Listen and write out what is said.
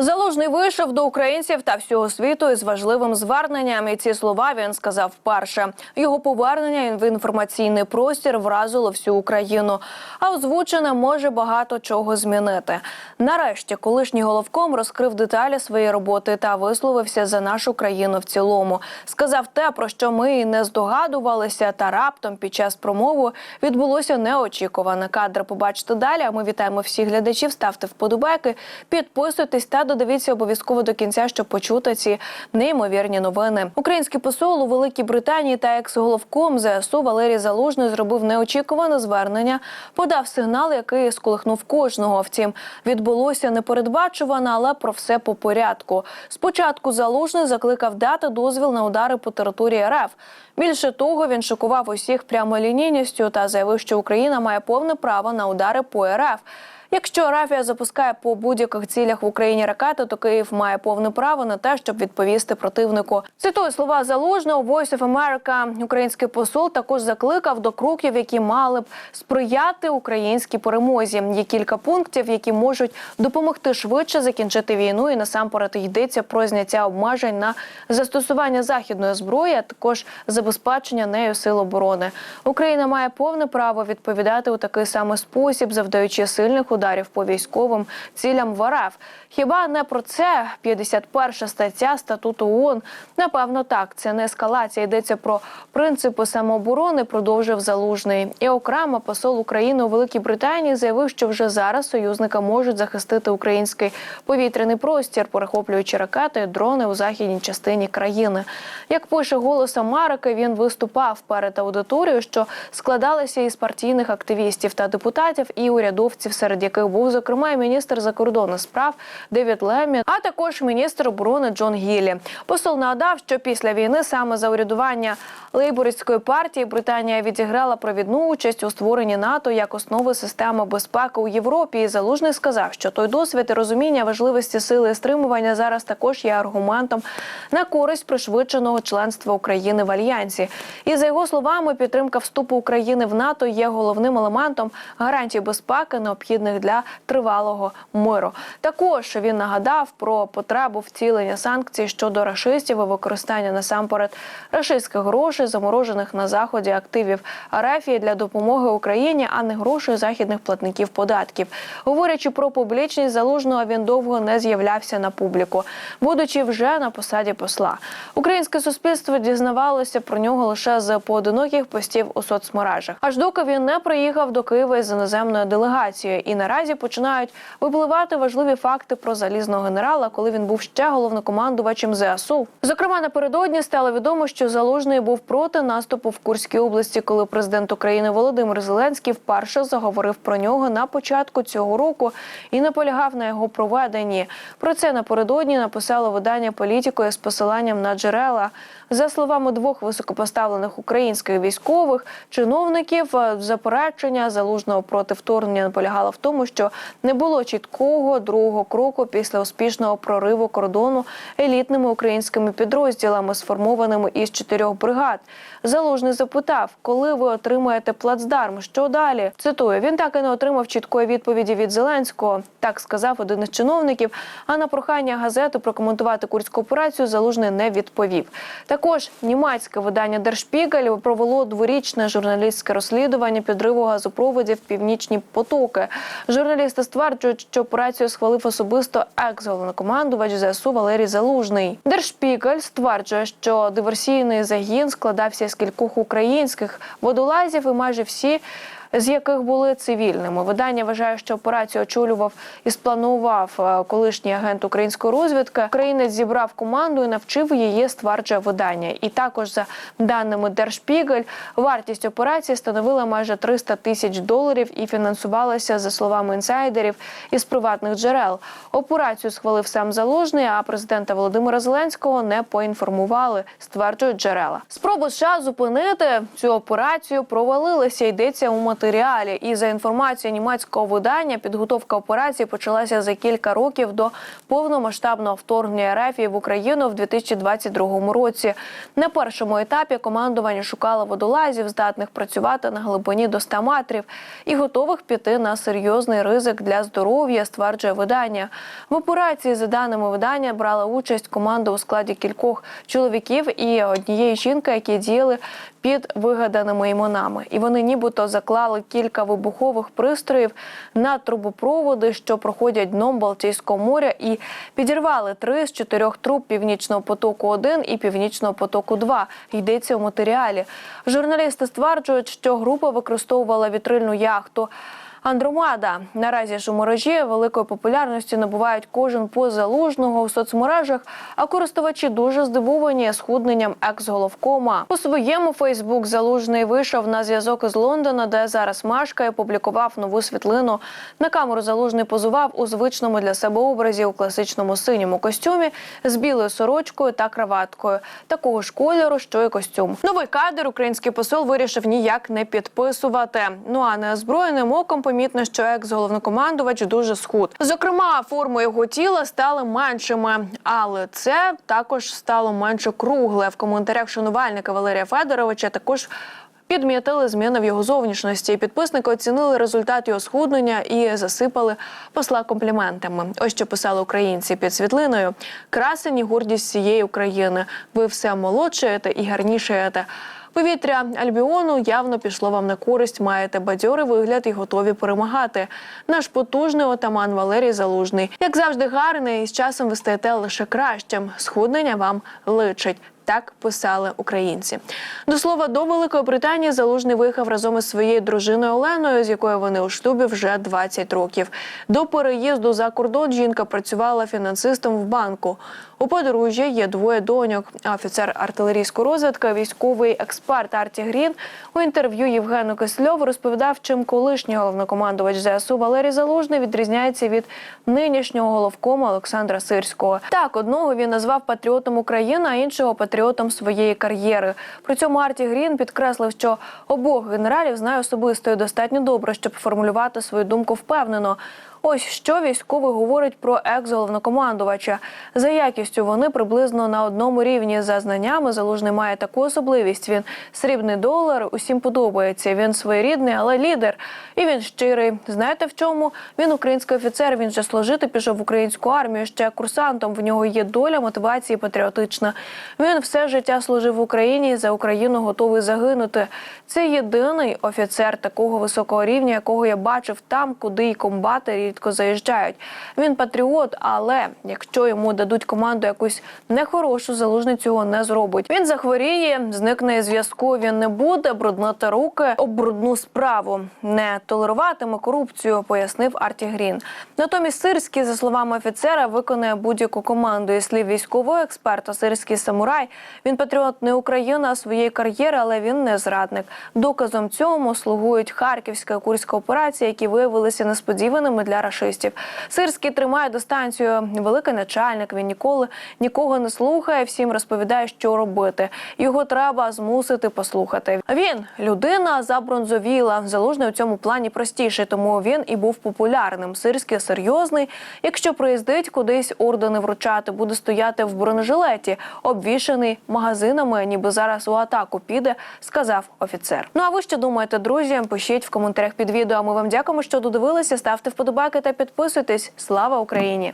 Залужний вийшов до українців та всього світу із важливим зверненням. І ці слова він сказав вперше. Його повернення в інформаційний простір вразило всю Україну. А озвучене може багато чого змінити. Нарешті, колишній головком розкрив деталі своєї роботи та висловився за нашу країну в цілому. Сказав те, про що ми і не здогадувалися, та раптом під час промови відбулося неочікуване. Кадри побачите далі. А ми вітаємо всіх глядачів. Ставте вподобайки, підписуйтесь та додивіться обов'язково до кінця, щоб почути ці неймовірні новини. Український посол у Великій Британії та екс-головком ЗСУ Валерій Залужний зробив неочікуване звернення, подав сигнал, який сколихнув кожного. Втім, відбулося непередбачувано, але про все по порядку. Спочатку Залужний закликав дати дозвіл на удари по території РФ. Більше того, він шокував усіх прямолінійністю та заявив, що Україна має повне право на удари по РФ. Якщо Арафія запускає по будь-яких цілях в Україні ракети, то Київ має повне право на те, щоб відповісти противнику. Цитую слова залужного Voice of America. Український посол також закликав до кроків, які мали б сприяти українській перемозі. Є кілька пунктів, які можуть допомогти швидше закінчити війну. І насамперед йдеться про зняття обмежень на застосування західної зброї, а також забезпечення нею сил оборони. Україна має повне право відповідати у такий самий спосіб, завдаючи сильних ударів по військовим цілям в РФ. Хіба не про це 51 стаття статуту ООН? Напевно, так. Це не ескалація. Йдеться про принципи самооборони. Продовжив залужний. І окремо посол України у Великій Британії заявив, що вже зараз союзника можуть захистити український повітряний простір, перехоплюючи ракети, дрони у західній частині країни. Як пише голос Америки, він виступав перед аудиторією, що складалася із партійних активістів та депутатів і урядовців, серед яких був зокрема і міністр закордонних справ Девід Лемі, а також міністр оборони Джон Гіллі. Посол нагадав, що після війни саме за урядування лейбористської партії Британія відіграла провідну участь у створенні НАТО як основи системи безпеки у Європі. І залужний сказав, що той досвід і розуміння важливості сили стримування зараз також є аргументом на користь пришвидшеного членства України в альянсі. І за його словами, підтримка вступу України в НАТО є головним елементом гарантій безпеки, необхідних для тривалого миру. Також він нагадав про потребу втілення санкцій щодо рашистів і використання насамперед рашистських грошей, заморожених на заході активів Арафії для допомоги Україні, а не грошей західних платників податків. Говорячи про публічність залужного, він довго не з'являвся на публіку, будучи вже на посаді посла. Українське суспільство дізнавалося про нього лише з поодиноких постів у соцмережах, аж доки він не приїхав до Києва із іноземною делегацією. І наразі починають випливати важливі факти про залізного генерала, коли він був ще головнокомандувачем ЗСУ. Зокрема, напередодні стало відомо, що залужний був проти наступу в Курській області, коли президент України Володимир Зеленський вперше заговорив про нього на початку цього року і наполягав на його проведенні. Про це напередодні написало видання політикою з посиланням на джерела. За словами двох високопоставлених українських військових чиновників, е, заперечення залужного проти вторгнення наполягало в тому, що не було чіткого другого кроку після успішного прориву кордону елітними українськими підрозділами, сформованими із чотирьох бригад. Залужний запитав, коли ви отримаєте плацдарм, що далі? Цитую, він так і не отримав чіткої відповіді від Зеленського. Так сказав один із чиновників. А на прохання газети прокоментувати курську операцію залужний не відповів. Також німецьке видання Держпігель провело дворічне журналістське розслідування підриву газопроводів Північні потоки. Журналісти стверджують, що операцію схвалив особисто екс-головнокомандувач ЗСУ Валерій Залужний. Держпікель стверджує, що диверсійний загін складався з кількох українських водолазів, і майже всі. З яких були цивільними видання вважає, що операцію очолював і спланував е, колишній агент української розвідки. Українець зібрав команду і навчив її, стверджує видання. І також за даними Держпігель, вартість операції становила майже 300 тисяч доларів і фінансувалася за словами інсайдерів із приватних джерел. Операцію схвалив сам залужний, а президента Володимира Зеленського не поінформували, стверджують джерела. Спроби США зупинити цю операцію провалилися. Йдеться у матеріалі матеріалі. І за інформацією німецького видання, підготовка операції почалася за кілька років до повномасштабного вторгнення РФ в Україну в 2022 році. На першому етапі командування шукало водолазів, здатних працювати на глибині до 100 метрів і готових піти на серйозний ризик для здоров'я, стверджує видання. В операції, за даними видання, брала участь команда у складі кількох чоловіків і однієї жінки, які діяли під вигаданими іменами. І вони нібито заклали кілька вибухових пристроїв на трубопроводи, що проходять дном Балтійського моря, і підірвали три з чотирьох труб Північного потоку 1 і Північного потоку 2 Йдеться у матеріалі. Журналісти стверджують, що група використовувала вітрильну яхту. Андромада наразі мережі великої популярності набувають кожен пост залужного у соцмережах. А користувачі дуже здивовані схудненням екс-головкома. У своєму Фейсбук залужний вийшов на зв'язок із Лондона, де зараз мешкає. Публікував нову світлину. На камеру залужний позував у звичному для себе образі у класичному синьому костюмі з білою сорочкою та краваткою, такого ж кольору, що й костюм. Новий кадр український посол вирішив ніяк не підписувати. Ну а неозброєним оком помітно, що екс-головнокомандувач дуже схуд. Зокрема, форми його тіла стали меншими, але це також стало менше кругле. В коментарях шанувальника Валерія Федоровича також. Підмітили зміни в його зовнішності. Підписники оцінили результат його схуднення і засипали посла компліментами. Ось що писали українці під світлиною: красені гордість всієї України. Ви все молодшаєте і гарнішаєте. Повітря Альбіону явно пішло вам на користь. Маєте бадьорий вигляд і готові перемагати. Наш потужний отаман Валерій Залужний, як завжди, гарний і з часом ви стаєте лише кращим. Схуднення вам личить. Так писали українці. До слова, до Великої Британії залужний виїхав разом із своєю дружиною Оленою, з якою вони у шлюбі вже 20 років. До переїзду за кордон жінка працювала фінансистом в банку. У подружжя є двоє доньок. Офіцер артилерійської розвідки, військовий експерт Арті Грін у інтерв'ю Євгену Кисльову розповідав, чим колишній головнокомандувач ЗСУ Валерій Залужний відрізняється від нинішнього головкома Олександра Сирського. Так, одного він назвав патріотом України, а іншого патріотом своєї кар'єри. При цьому Арті Грін підкреслив, що обох генералів знає особисто і достатньо добре, щоб формулювати свою думку впевнено. Ось що військовий говорить про екс-головнокомандувача. За якістю вони приблизно на одному рівні. За знаннями залужний має таку особливість. Він срібний долар, усім подобається. Він своєрідний, але лідер. І він щирий. Знаєте в чому? Він український офіцер. Він же служити пішов в українську армію. Ще курсантом. В нього є доля, мотивації патріотична. Він все життя служив в Україні і за Україну готовий загинути. Це єдиний офіцер такого високого рівня, якого я бачив там, куди й комбати рідко заїжджають. Він патріот, але якщо йому дадуть команду якусь нехорошу, залужний цього не зробить. Він захворіє, зникне зв'язку. Він не буде бруднити руки об брудну справу, не толеруватиме корупцію, пояснив Арті Грін. Натомість Сирський, за словами офіцера, виконує будь-яку команду. І слів військового експерта, сирський самурай. Він патріот не України, а своєї кар'єри, але він не зрадник. Доказом цьому слугують Харківська Курська операція, які виявилися несподіваними для рашистів. Сирський тримає дистанцію. Великий начальник. Він ніколи нікого не слухає. Всім розповідає, що робити. Його треба змусити послухати. Він людина забронзовіла. Залужний у цьому плані простіший, тому він і був популярним. Сирський серйозний. Якщо приїздить кудись ордени вручати, буде стояти в бронежилеті, обвішаний магазинами, ніби зараз у атаку піде, сказав офіцер. Ну а ви що думаєте, друзі? Пишіть в коментарях під відео. Ми вам дякуємо, що додивилися. Ставте вподобайки та підписуйтесь. Слава Україні!